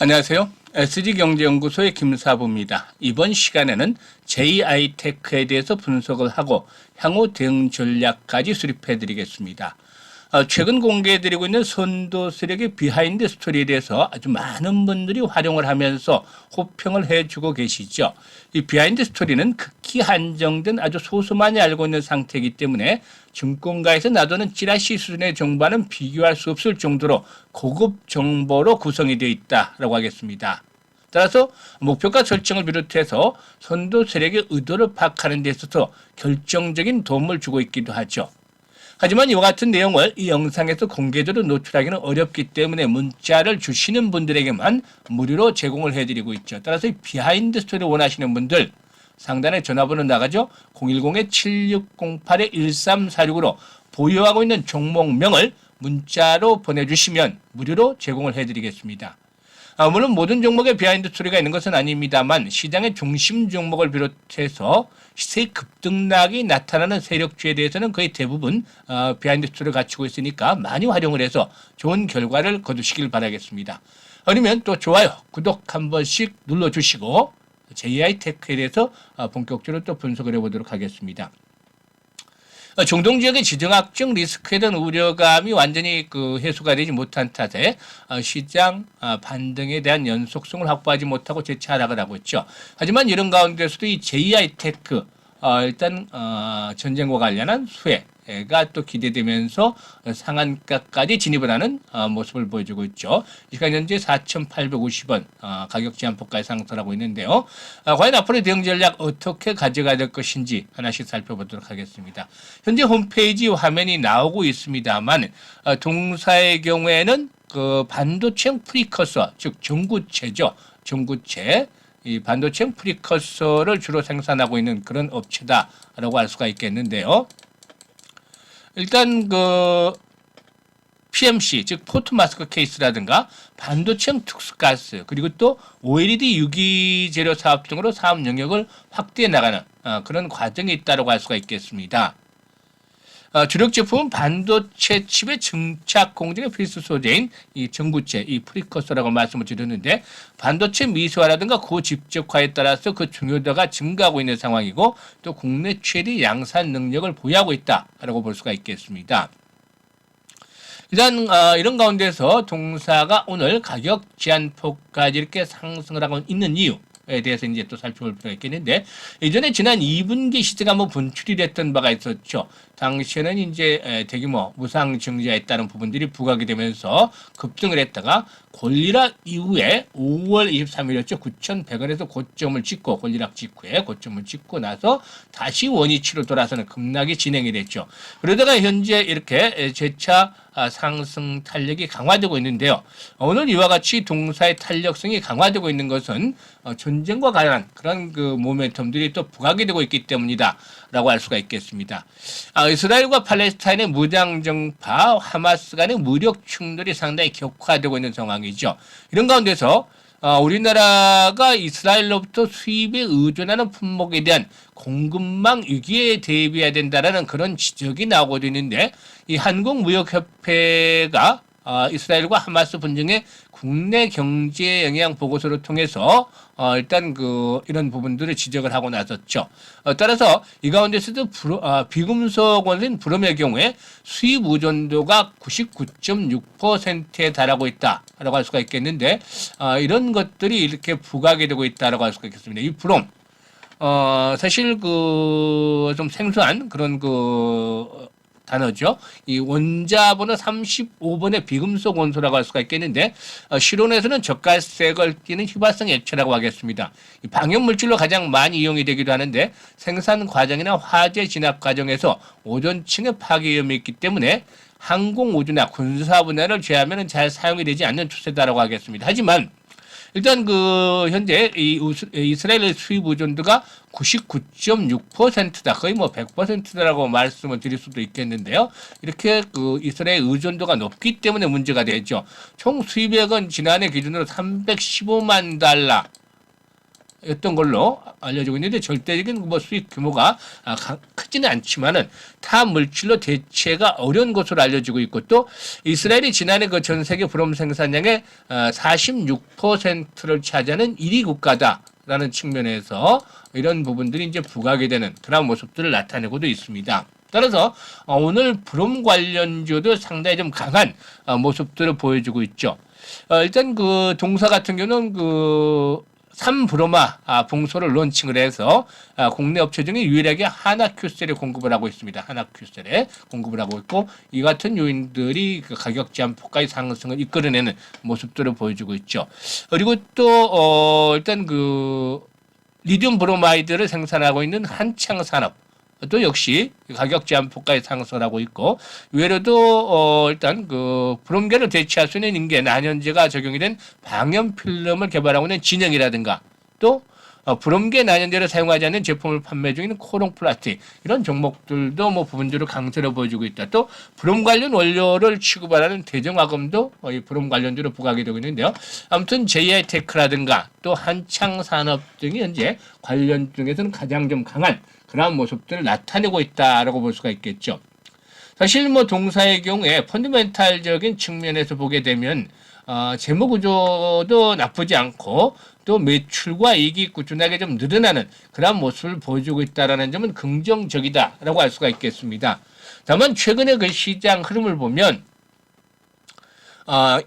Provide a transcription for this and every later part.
안녕하세요. SG경제연구소의 김사부입니다. 이번 시간에는 JI테크에 대해서 분석을 하고 향후 대응 전략까지 수립해 드리겠습니다. 어, 최근 공개해드리고 있는 선도 세력의 비하인드 스토리에 대해서 아주 많은 분들이 활용을 하면서 호평을 해주고 계시죠. 이 비하인드 스토리는 극히 한정된 아주 소수만이 알고 있는 상태이기 때문에 증권가에서 놔두는 찌라시 수준의 정보와는 비교할 수 없을 정도로 고급 정보로 구성이 되어 있다라고 하겠습니다. 따라서 목표가 설정을 비롯해서 선도 세력의 의도를 파악하는 데 있어서 결정적인 도움을 주고 있기도 하죠. 하지만 이와 같은 내용을 이 영상에서 공개적으로 노출하기는 어렵기 때문에 문자를 주시는 분들에게만 무료로 제공을 해드리고 있죠. 따라서 이 비하인드 스토리를 원하시는 분들 상단에 전화번호 나가죠. 010-7608-1346으로 보유하고 있는 종목명을 문자로 보내주시면 무료로 제공을 해드리겠습니다. 아, 물론 모든 종목에 비하인드 스토리가 있는 것은 아닙니다만 시장의 중심 종목을 비롯해서 시세 급등락이 나타나는 세력주에 대해서는 거의 대부분 어, 비하인드 스토리를 갖추고 있으니까 많이 활용을 해서 좋은 결과를 거두시길 바라겠습니다. 아니면 또 좋아요, 구독 한 번씩 눌러주시고 JI 테크에 대해서 어, 본격적으로 또 분석을 해보도록 하겠습니다. 어, 중동 지역의 지정학적 리스크에 대한 우려감이 완전히 그 해소가 되지 못한 탓에 어, 시장 어, 반등에 대한 연속성을 확보하지 못하고 재차 하락을 하고 있죠. 하지만 이런 가운데서도 이 JI 테크 어, 일단 어, 전쟁과 관련한 수혜가 또 기대되면서 상한가까지 진입을 하는 어, 모습을 보여주고 있죠. 이 시간 현재 4,850원 어, 가격 제한폭까지 상승하고 있는데요. 어, 과연 앞으로 대응 전략 어떻게 가져가야 될 것인지 하나씩 살펴보도록 하겠습니다. 현재 홈페이지 화면이 나오고 있습니다만 어, 동사의 경우에는 그 반도체 프리커서 즉 전구체죠. 전구체 이 반도체 프리커서를 주로 생산하고 있는 그런 업체다라고 할 수가 있겠는데요. 일단 그 PMC 즉 포트 마스크 케이스라든가 반도체형 특수가스 그리고 또 OLED 유기 재료 사업 등으로 사업 영역을 확대해 나가는 어, 그런 과정이 있다고 할 수가 있겠습니다. 어, 주력 제품은 반도체 칩의 증착 공정의 필수 소재인 이 전구체, 이 프리커서라고 말씀을 드렸는데 반도체 미세화라든가 고집적화에 따라서 그 중요도가 증가하고 있는 상황이고 또 국내 최대 양산 능력을 보유하고 있다라고 볼 수가 있겠습니다. 일단 어, 이런 가운데서 동사가 오늘 가격 제한폭까지 이렇게 상승을 하고 있는 이유 에 대해서 이제 또 살펴볼 필요가 있겠는데 예전에 지난 2분기 시세가 한번 분출이 됐던 바가 있었죠. 당시에는 이제 에, 대규모 무상 증자에 따른 부분들이 부각이 되면서 급등을 했다가 권리락 이후에 5월 23일이었죠. 9,100원에서 고점을 찍고 권리락 직후에 고점을 찍고 나서 다시 원위치로 돌아서는 급락이 진행이 됐죠. 그러다가 현재 이렇게 에, 재차 아, 상승 탄력이 강화되고 있는데요. 오늘 이와 같이 동사의 탄력성이 강화되고 있는 것은 어, 전쟁과 관련한 그런 그 모멘텀들이 또 부각이 되고 있기 때문이다 라고 할 수가 있겠습니다. 아, 이스라엘과 팔레스타인의 무장 정파, 하마스 간의 무력 충돌이 상당히 격화되고 있는 상황이죠. 이런 가운데서 어, 우리나라가 이스라엘로부터 수입에 의존하는 품목에 대한 공급망 위기에 대비해야 된다라는 그런 지적이 나오고 있는데 이 한국무역협회가 어, 이스라엘과 하마스 분쟁의 국내 경제 영향 보고서를 통해서 어, 일단 그 이런 부분들을 지적을 하고 나섰죠. 어, 따라서 이 가운데서도 브로, 어, 비금속 원인 브롬의 경우에 수입 의존도가 99.6%에 달하고 있다라고 할 수가 있겠는데 어, 이런 것들이 이렇게 부각이 되고 있다라고 할 수가 있겠습니다. 이 브롬 어, 사실 그 좀 생소한 그런 그 단어죠. 이 원자번호 35번의 비금속 원소라고 할 수가 있겠는데 어, 실온에서는 젓갈색을 띠는 휘발성 액체라고 하겠습니다. 이 방역 물질로 가장 많이 이용이 되기도 하는데 생산 과정이나 화재 진압 과정에서 오존층의 파괴 위험이 있기 때문에 항공 우주나 군사 분야를 제하면 잘 사용이 되지 않는 추세다라고 하겠습니다. 하지만 일단 그 현재 이 이스라엘의 수입 의존도가 99.6%다. 거의 뭐 100%다라고 말씀을 드릴 수도 있겠는데요. 이렇게 그 이스라엘 의존도가 높기 때문에 문제가 되죠. 총 수입액은 지난해 기준으로 315만 달러. 였던 걸로 알려지고 있는데 절대적인 뭐 수익 규모가 아, 가- 크지는 않지만은 타 물질로 대체가 어려운 것으로 알려지고 있고 또 이스라엘이 지난해 그 전 세계 브롬 생산량의 46%를 차지하는 1위 국가다 라는 측면에서 이런 부분들이 이제 부각이 되는 그런 모습들을 나타내고도 있습니다. 따라서 어, 오늘 브롬 관련주도 상당히 좀 강한 어, 모습들을 보여주고 있죠. 어, 일단 그 동사 같은 경우는 그 삼브로마 아, 봉소를 론칭을 해서 아, 국내 업체 중에 유일하게 하나큐셀에 공급을 하고 있습니다. 하나큐셀에 공급을 하고 있고 이 같은 요인들이 그 가격 제한 폭까지 상승을 이끌어내는 모습들을 보여주고 있죠. 그리고 또 어, 일단 그 리튬 브로마이드를 생산하고 있는 한창 산업 또 역시 가격 제한 폭까지 상승을 하고 있고 외로도 어 일단 그 브롬계를 대체할 수 있는 인계 난연제가 적용이 된 방염 필름을 개발하고 있는 진영이라든가 또 어, 브롬계 난연제를 사용하지 않는 제품을 판매 중인 코롱 플라스틱 이런 종목들도 뭐 부분적으로 강세를 보여주고 있다. 또 브롬 관련 원료를 취급하는 대정화금도 어, 이 브롬 관련주로 부각이 되고 있는데요. 아무튼 JI 테크라든가 또 한창 산업 등이 현재 관련 중에서는 가장 좀 강한 그러한 모습들을 나타내고 있다라고 볼 수가 있겠죠. 사실 뭐 동사의 경우에 펀드멘탈적인 측면에서 보게 되면 어, 재무 구조도 나쁘지 않고 또 매출과 이익이 꾸준하게 좀 늘어나는 그런 모습을 보여주고 있다라는 점은 긍정적이다라고 할 수가 있겠습니다. 다만 최근에 그 시장 흐름을 보면 어,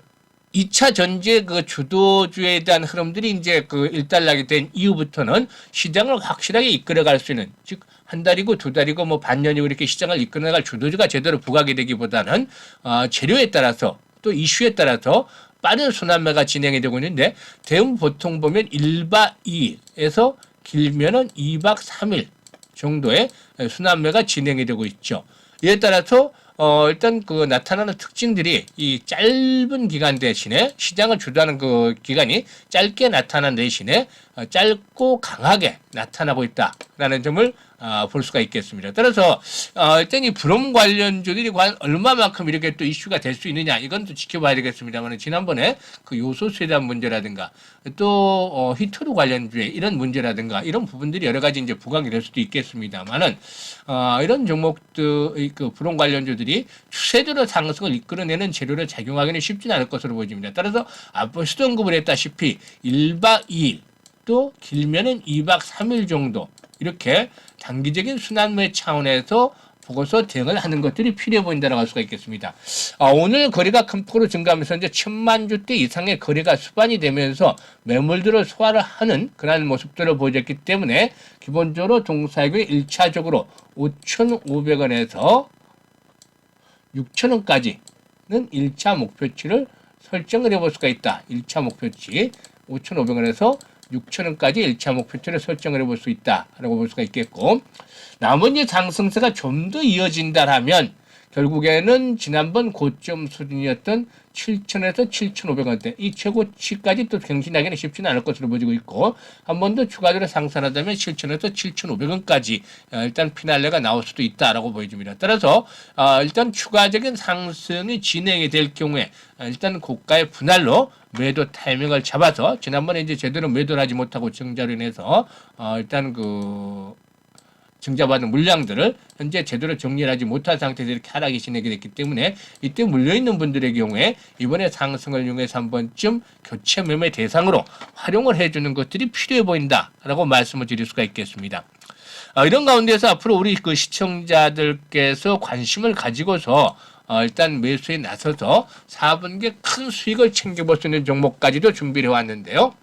2차 전제 그 주도주에 대한 흐름들이 이제 그 일단락이 된 이후부터는 시장을 확실하게 이끌어갈 수 있는 즉 한 달이고 두 달이고 뭐 반년이고 이렇게 시장을 이끌어갈 주도주가 제대로 부각이 되기보다는 어, 재료에 따라서 또 이슈에 따라서 빠른 순환매가 진행이 되고 있는데 대응 보통 보면 1박 2일에서 길면은 2박 3일 정도의 순환매가 진행이 되고 있죠. 이에 따라서 어 일단 그 나타나는 특징들이 이 짧은 기간 대신에 시장을 주도하는 그 기간이 짧게 나타난 대신에 어, 짧고 강하게 나타나고 있다라는 점을 어, 볼 수가 있겠습니다. 따라서 어, 일단 이 브롬 관련주들이 과연 얼마만큼 이렇게 또 이슈가 될 수 있느냐 이건 또 지켜봐야 되겠습니다만 지난번에 그 요소수에 대한 문제라든가 또 어, 히트로 관련주의 이런 문제라든가 이런 부분들이 여러 가지 이제 부각이 될 수도 있겠습니다만은 어, 이런 종목들 그 브롬 관련주들이 추세대로 상승을 이끌어내는 재료를 작용하기는 쉽지는 않을 것으로 보입니다. 따라서 앞서 수동급을 했다시피 1박 2일 또 길면은 2박 3일 정도 이렇게 단기적인 순환매 차원에서 보고서 대응을 하는 것들이 필요해 보인다라고 할 수가 있겠습니다. 아, 오늘 거래가 큰 폭으로 증가하면서 이제 천만 주대 이상의 거래가 수반이 되면서 매물들을 소화를 하는 그러한 모습들을 보여줬기 때문에 기본적으로 동사액이 1차적으로 5,500원에서 6,000원까지는 1차 목표치를 설정을 해볼 수가 있다. 1차 목표치 5,500원에서 6천원까지 1차 목표치를 설정을 해볼 수 있다라고 볼 수가 있겠고 나머지 상승세가 좀 더 이어진다라면 결국에는 지난번 고점 수준이었던 7천에서 7,500원대 이 최고치까지 또 갱신하기는 쉽지는 않을 것으로 보여지고 있고 한 번 더 추가적으로 상승하다면 7천에서 7,500원까지 어, 일단 피날레가 나올 수도 있다라고 보여집니다. 따라서 어, 일단 추가적인 상승이 진행이 될 경우에 어, 일단 고가의 분할로 매도 타이밍을 잡아서 지난번에 이제 제대로 매도를 하지 못하고 증자로 인해서 어, 일단 그 증자받은 물량들을 현재 제대로 정리하지 못한 상태에서 이렇게 하락이 진행이 됐기 때문에 이때 물려있는 분들의 경우에 이번에 상승을 이용해서 한 번쯤 교체 매매 대상으로 활용을 해주는 것들이 필요해 보인다라고 말씀을 드릴 수가 있겠습니다. 어, 이런 가운데서 앞으로 우리 그 시청자들께서 관심을 가지고서 어, 일단 매수에 나서서 4분기 큰 수익을 챙겨볼 수 있는 종목까지도 준비를 해왔는데요.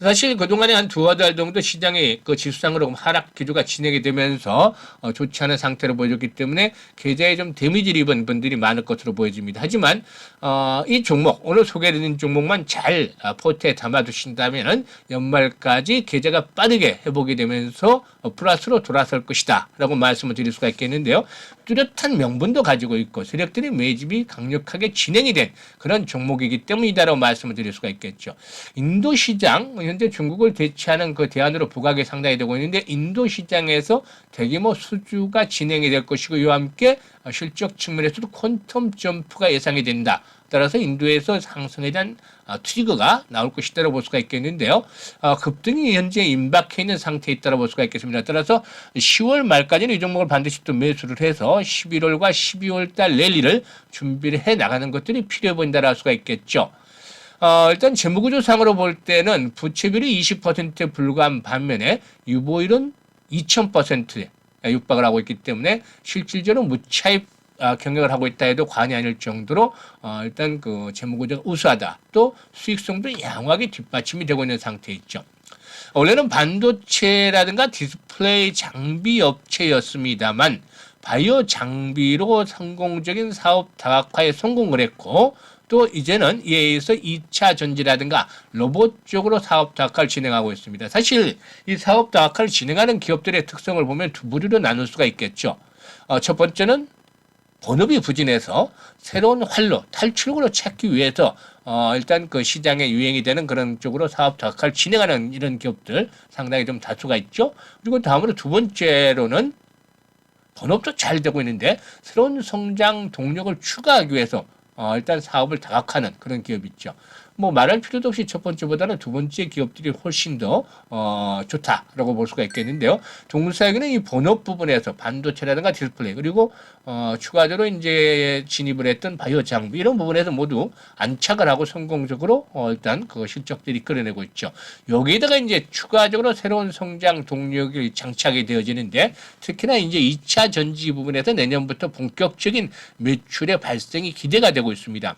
사실 그동안에 한 두어 달 정도 시장이 그 지수상으로 하락 기조가 진행이 되면서 어, 좋지 않은 상태를 보여줬기 때문에 계좌에 좀 데미지를 입은 분들이 많을 것으로 보여집니다. 하지만 어, 이 종목 오늘 소개해드린 종목만 잘 어, 포트에 담아두신다면은 연말까지 계좌가 빠르게 회복이 되면서 어, 플러스로 돌아설 것이다 라고 말씀을 드릴 수가 있겠는데요. 뚜렷한 명분도 가지고 있고 세력들이 매집이 강력하게 진행이 된 그런 종목이기 때문이다라고 말씀을 드릴 수가 있겠죠. 인도 시장 현재 중국을 대체하는 그 대안으로 부각이 상당히 되고 있는데 인도 시장에서 대규모 수주가 진행이 될 것이고 이와 함께 실적 측면에서도 퀀텀 점프가 예상이 된다. 따라서 인도에서 상승에 대한 아, 트리거가 나올 것이다라고 볼 수가 있겠는데요. 아, 급등이 현재 임박해 있는 상태에 있다고 볼 수가 있겠습니다. 따라서 10월 말까지는 이 종목을 반드시 또 매수를 해서 11월과 12월 달 랠리를 준비를 해 나가는 것들이 필요해 보인다라고 할 수가 있겠죠. 어, 일단 재무구조상으로 볼 때는 부채비율이 20%에 불과한 반면에 유보율은 2000%에 육박을 하고 있기 때문에 실질적으로 무차입 아, 경영을 하고 있다 해도 과언이 아닐 정도로 어, 일단 그 재무구조가 우수하다. 또 수익성도 양호하게 뒷받침이 되고 있는 상태에 있죠. 원래는 반도체라든가 디스플레이 장비 업체였습니다만 바이오 장비로 성공적인 사업 다각화에 성공을 했고 또 이제는 의해서 2차 전지라든가 로봇 쪽으로 사업 다각화를 진행하고 있습니다. 사실 이 사업 다각화를 진행하는 기업들의 특성을 보면 두 부류로 나눌 수가 있겠죠. 어, 첫 번째는 본업이 부진해서 새로운 활로 탈출구로 찾기 위해서 어 일단 그 시장에 유행이 되는 그런 쪽으로 사업 다각화를 진행하는 이런 기업들 상당히 좀 다수가 있죠. 그리고 다음으로 두 번째로는 본업도 잘 되고 있는데 새로운 성장 동력을 추가하기 위해서 어 일단 사업을 다각화하는 그런 기업이 있죠. 뭐 말할 필요도 없이 첫 번째보다는 두 번째 기업들이 훨씬 더 어, 좋다라고 볼 수가 있겠는데요. 동사에게는 이 본업 부분에서 반도체라든가 디스플레이 그리고 어, 추가적으로 이제 진입을 했던 바이오 장비 이런 부분에서 모두 안착을 하고 성공적으로 어, 일단 그 실적들이 끌어내고 있죠. 여기에다가 이제 추가적으로 새로운 성장 동력이 장착이 되어지는데 특히나 이제 2차 전지 부분에서 내년부터 본격적인 매출의 발생이 기대가 되고 있습니다.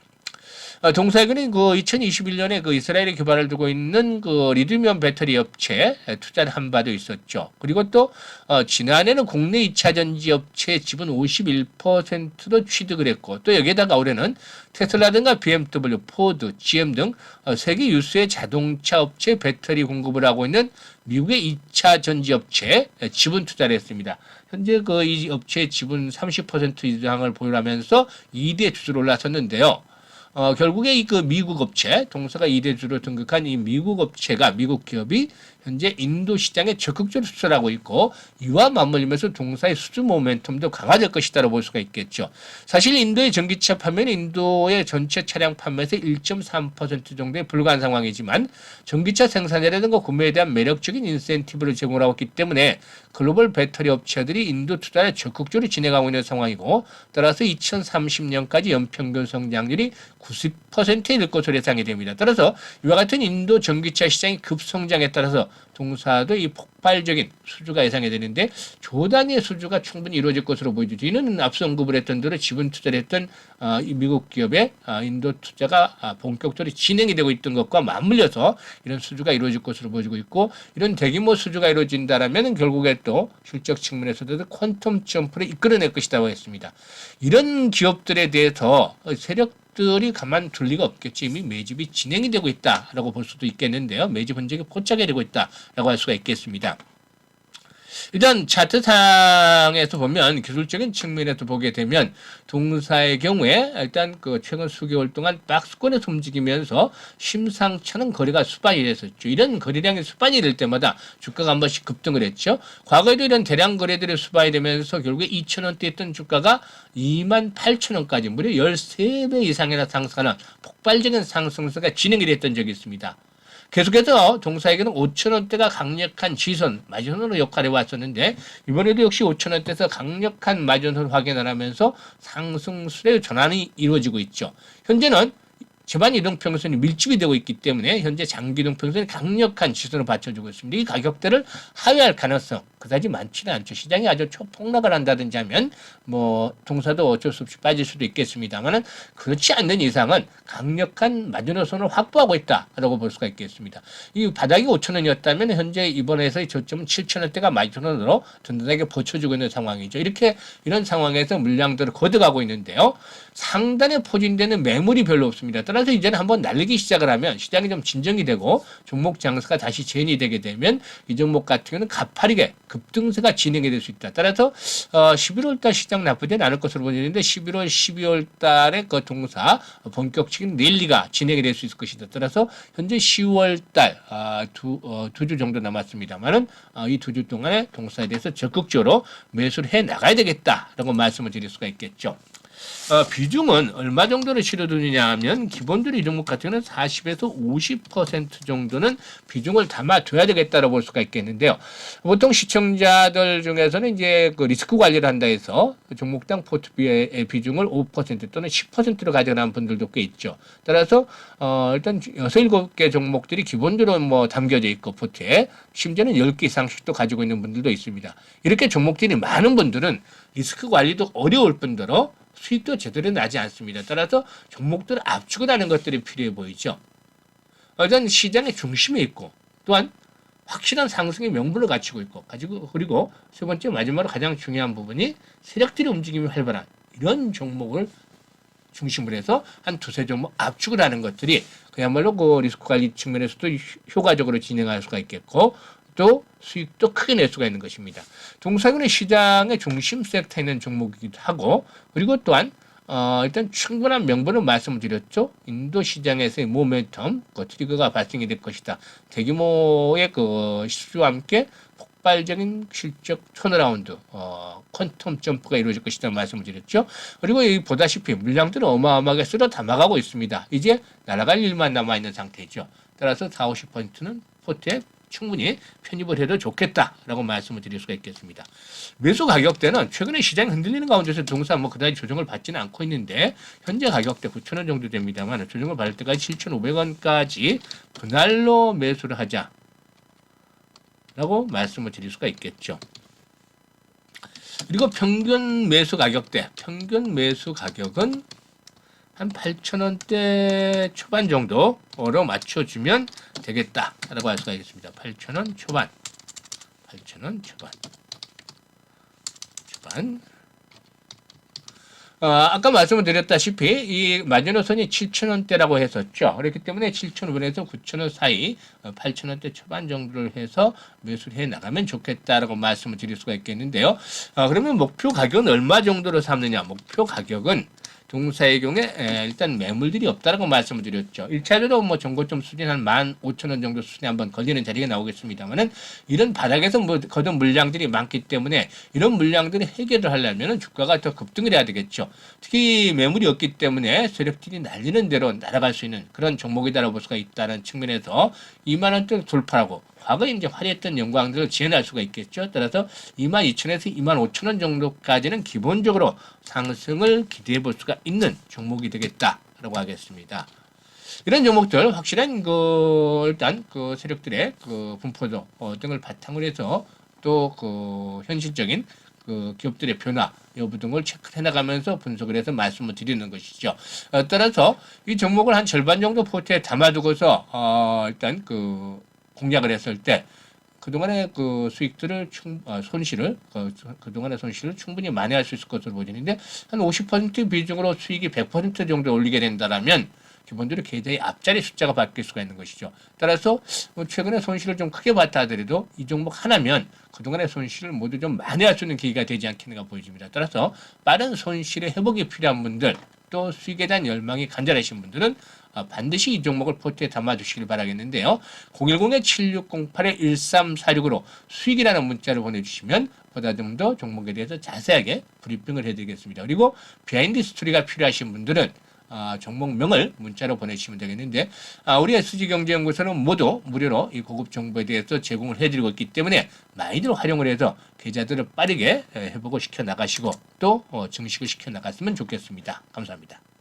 어, 동사에는 그 2021년에 그 이스라엘에 개발을 두고 있는 그 리튬이온 배터리 업체 투자를 한 바도 있었죠. 그리고 또 어, 지난해는 국내 2차 전지 업체 지분 51%도 취득을 했고 또 여기에다가 올해는 테슬라든가 BMW, 포드, GM 등 어, 세계 유수의 자동차 업체 배터리 공급을 하고 있는 미국의 2차 전지 업체 지분 투자를 했습니다. 현재 그 이 업체의 지분 30% 이상을 보유하면서 2대 주주로 올라섰는데요. 어, 결국에 이 그 미국 업체, 동사가 2대주로 등극한 이 미국 업체가, 미국 기업이 현재 인도 시장에 적극적으로 수출하고 있고 이와 맞물리면서 동사의 수주 모멘텀도 강화될 것이다라고 볼 수가 있겠죠. 사실 인도의 전기차 판매는 인도의 전체 차량 판매에서 1.3% 정도에 불과한 상황이지만 전기차 생산이라든가 구매에 대한 매력적인 인센티브를 제공하고 있기 때문에 글로벌 배터리 업체들이 인도 투자를 적극적으로 진행하고 있는 상황이고 따라서 2030년까지 연평균 성장률이 90%에 될 것으로 예상이 됩니다. 따라서 이와 같은 인도 전기차 시장이 급성장에 따라서 동사도 이 폭발적인 수주가 예상이 되는데 조단위의 수주가 충분히 이루어질 것으로 보여지죠. 이는 앞서 언급을 했던 대로 지분 투자를 했던 어, 이 미국 기업의 어, 인도 투자가 아, 본격적으로 진행이 되고 있던 것과 맞물려서 이런 수주가 이루어질 것으로 보여지고 있고 이런 대규모 수주가 이루어진다라면 결국에 또 실적 측면에서도 퀀텀 점프를 이끌어낼 것이라고 했습니다. 이런 기업들에 대해서 세력 들이 가만 둘 리가 없겠지. 이미 매집이 진행이 되고 있다라고 볼 수도 있겠는데요. 매집 흔적이 포착이 되고 있다라고 할 수가 있겠습니다. 일단 차트상에서 보면 기술적인 측면에서 보게 되면 동사의 경우에 일단 그 최근 수개월 동안 박스권에서 움직이면서 심상찮은 거래가 수반이 됐었죠. 이런 거래량이 수반이 될 때마다 주가가 한 번씩 급등을 했죠. 과거에도 이런 대량 거래들이 수반이 되면서 결국에 2천원대 했던 주가가 2만 8천원까지 무려 13배 이상이나 상승하는 폭발적인 상승세가 진행이 됐던 적이 있습니다. 계속해서 동사에게는 5천 원대가 강력한 지선 마지노선으로 역할해 왔었는데 이번에도 역시 5천 원대에서 강력한 마지노선 확인을 하면서 상승술의 전환이 이루어지고 있죠. 현재는 집안 이동평선이 밀집이 되고 있기 때문에 현재 장기 이동평선이 강력한 지수로 받쳐주고 있습니다. 이 가격대를 하회할 가능성 그다지 많지는 않죠. 시장이 아주 초폭락을 한다든지 하면 뭐 동사도 어쩔 수 없이 빠질 수도 있겠습니다만은 그렇지 않는 이상은 강력한 마지노선을 확보하고 있다라고 볼 수가 있겠습니다. 이 바닥이 5천 원이었다면 현재 이번에서의 저점은 7천 원대가 마지노선 으로 든든하게 버텨주고 있는 상황이죠. 이렇게 이런 상황에서 물량들을 거둬가고 있는데요. 상단에 포진되는 매물이 별로 없습니다. 따라서 이제는 한번 날리기 시작을 하면 시장이 좀 진정이 되고 종목 장세가 다시 재현이 되게 되면 이 종목 같은 경우는 가파르게 급등세가 진행이 될 수 있다. 따라서 어 11월 달 시장 나쁘지 않을 것으로 보이는데 11월, 12월 달에 그 동사 본격적인 랠리가 진행이 될 수 있을 것이다. 따라서 현재 10월 달두두 어, 주 정도 남았습니다만은 어, 이두 주 동안에 동사에 대해서 적극적으로 매수를 해 나가야 되겠다라고 말씀을 드릴 수가 있겠죠. 어, 비중은 얼마 정도를 실어두느냐 하면 기본적으로 이 종목 같은 경우는 40에서 50% 정도는 비중을 담아둬야 되겠다라고 볼 수가 있겠는데요. 보통 시청자들 중에서는 이제 그 리스크 관리를 한다 해서 종목당 포트비의 비중을 5% 또는 10%로 가져가는 분들도 꽤 있죠. 따라서 어, 일단 6, 7개 종목들이 기본적으로 뭐 담겨져 있고 포트에 심지어는 10개 이상씩도 가지고 있는 분들도 있습니다. 이렇게 종목들이 많은 분들은 리스크 관리도 어려울 뿐더러 수익도 제대로 나지 않습니다. 따라서 종목들을 압축을 하는 것들이 필요해 보이죠. 일단 시장의 중심에 있고 또한 확실한 상승의 명분을 갖추고 있고 가지고 그리고 세 번째 마지막으로 가장 중요한 부분이 세력들의 움직임이 활발한 이런 종목을 중심으로 해서 한 두세 종목 압축을 하는 것들이 그야말로 그 리스크 관리 측면에서도 효과적으로 진행할 수가 있겠고 또 수익도 크게 낼 수가 있는 것입니다. 동사군의 시장의 중심 섹터에 있는 종목이기도 하고 그리고 또한 어, 일단 충분한 명분을 말씀을 드렸죠. 인도 시장에서의 모멘텀, 그 트리거가 발생이 될 것이다. 대규모의 그 실수와 함께 폭발적인 실적 턴어라운드, 어, 퀀텀 점프가 이루어질 것이다 말씀을 드렸죠. 그리고 이 보다시피 물량들은 어마어마하게 쓸어 담아가고 있습니다. 이제 날아갈 일만 남아있는 상태죠. 따라서 4, 50%는 포트에 충분히 편입을 해도 좋겠다라고 말씀을 드릴 수가 있겠습니다. 매수 가격대는 최근에 시장이 흔들리는 가운데서 동사 뭐 그다지 조정을 받지는 않고 있는데 현재 가격대 9,000원 정도 됩니다만 조정을 받을 때까지 7,500원까지 분할로 매수를 하자. 라고 말씀을 드릴 수가 있겠죠. 그리고 평균 매수 가격대, 평균 매수 가격은 한 8,000원대 초반 정도로 맞춰주면 되겠다라고 할 수가 있겠습니다. 8,000원 초반. 8,000원 초반. 초반. 어, 아까 말씀을 드렸다시피 이 마지노선이 7,000원대라고 했었죠. 그렇기 때문에 7,500원에서 9,000원 사이 8,000원대 초반 정도를 해서 매수를 해 나가면 좋겠다라고 말씀을 드릴 수가 있겠는데요. 어, 그러면 목표 가격은 얼마 정도로 삼느냐? 목표 가격은 동사의 경우에 에, 일단 매물들이 없다라고 말씀을 드렸죠. 1차적으로 뭐 정고점 수준 한 15,000원 정도 수준에 한번 걸리는 자리가 나오겠습니다만은 이런 바닥에서 뭐 거둔 물량들이 많기 때문에 이런 물량들을 해결을 하려면은 주가가 더 급등을 해야 되겠죠. 특히 매물이 없기 때문에 세력들이 날리는 대로 날아갈 수 있는 그런 종목이다라고 볼 수가 있다는 측면에서 2만 원대 돌파하고 과거에 이제 화려했던 영광들을 지원할 수가 있겠죠. 따라서 2만 2천에서 2만 5천 원 정도까지는 기본적으로 상승을 기대해 볼 수가 있는 종목이 되겠다라고 하겠습니다. 이런 종목들 확실한 그 일단 그 세력들의 그 분포도 어, 등을 바탕으로 해서 또 그 현실적인 그 기업들의 변화 여부 등을 체크해 나가면서 분석을 해서 말씀을 드리는 것이죠. 어, 따라서 이 종목을 한 절반 정도 포트에 담아두고서 어, 일단 그 공략을 했을 때 그동안의 그 수익들을 충, 어, 손실을 그, 그동안의 손실을 충분히 만회할 수 있을 것으로 보이는데 한 50% 비중으로 수익이 100% 정도 올리게 된다라면 기본적으로 계좌의 앞자리 숫자가 바뀔 수가 있는 것이죠. 따라서 뭐 최근에 손실을 좀 크게 봤다 하더라도 이 종목 하나면 그동안의 손실을 모두 좀 만회할 수 있는 계기가 되지 않겠는가 보여집니다. 따라서 빠른 손실의 회복이 필요한 분들 또 수익에 대한 열망이 간절하신 분들은 어, 반드시 이 종목을 포트에 담아주시길 바라겠는데요. 010-7608-1346으로 수익이라는 문자를 보내주시면 보다 좀 더 종목에 대해서 자세하게 브리핑을 해드리겠습니다. 그리고 비하인드 스토리가 필요하신 분들은 아, 종목명을 문자로 보내주시면 되겠는데 아, 우리 SG경제연구소는 모두 무료로 이 고급 정보에 대해서 제공을 해드리고 있기 때문에 많이들 활용을 해서 계좌들을 빠르게 회복을 시켜 나가시고 또 어, 증식을 시켜 나갔으면 좋겠습니다. 감사합니다.